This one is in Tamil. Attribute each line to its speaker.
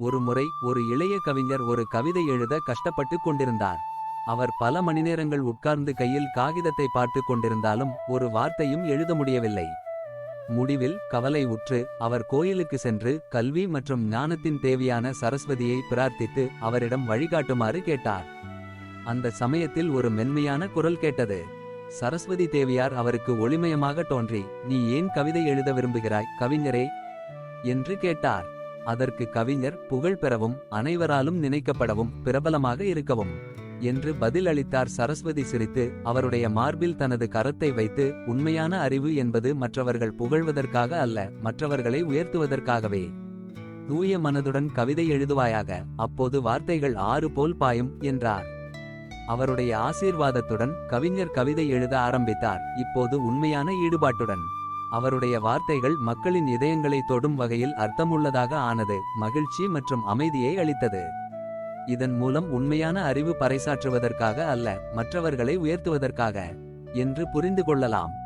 Speaker 1: ஒருமுறை ஒரு இளைய கவிஞர் ஒரு கவிதை எழுத கஷ்டப்பட்டு கொண்டிருந்தார். அவர் பல மணிநேரங்கள் உட்கார்ந்து கையில் காகிதத்தை பார்த்து கொண்டிருந்தாலும் ஒரு வார்த்தையும் எழுத முடியவில்லை. முடிவில் கவலை உற்று அவர் கோயிலுக்கு சென்று கல்வி மற்றும் ஞானத்தின் தேவையான சரஸ்வதியை பிரார்த்தித்து அவரிடம் வழிகாட்டுமாறு கேட்டார். அந்த சமயத்தில் ஒரு மென்மையான குரல் கேட்டது. சரஸ்வதி தேவியார் அவருக்கு ஒளிமயமாக தோன்றி நீ ஏன் கவிதை எழுத விரும்புகிறாய் கவிஞரே? என்று கேட்டார். அதற்கு கவிஞர் புகழ் பெறவும் அனைவராலும் நினைக்கப்படவும் பிரபலமாக இருக்கவும் என்று பதில் அளித்தார் சரஸ்வதி சிரித்து அவருடைய மார்பில் தனது கரத்தை வைத்து உண்மையான அறிவு என்பது மற்றவர்கள் புகழ்வதற்காக அல்ல மற்றவர்களை உயர்த்துவதற்காகவே. தூய மனதுடன் கவிதை எழுதுவாயாக அப்போது வார்த்தைகள் ஆறு போல் பாயும் என்றார். அவருடைய ஆசீர்வாதத்துடன் கவிஞர் கவிதை எழுத ஆரம்பித்தார். இப்போது உண்மையான ஈடுபாட்டுடன். அவருடைய வார்த்தைகள் மக்களின் இதயங்களை தொடும் வகையில் அர்த்தமுள்ளதாக ஆனது மகிழ்ச்சி மற்றும் அமைதியை அளித்தது. இதன் மூலம் உண்மையான அறிவு பறைசாற்றுவதற்காக அல்ல மற்றவர்களை உயர்த்துவதற்காக என்று புரிந்து கொள்ளலாம்.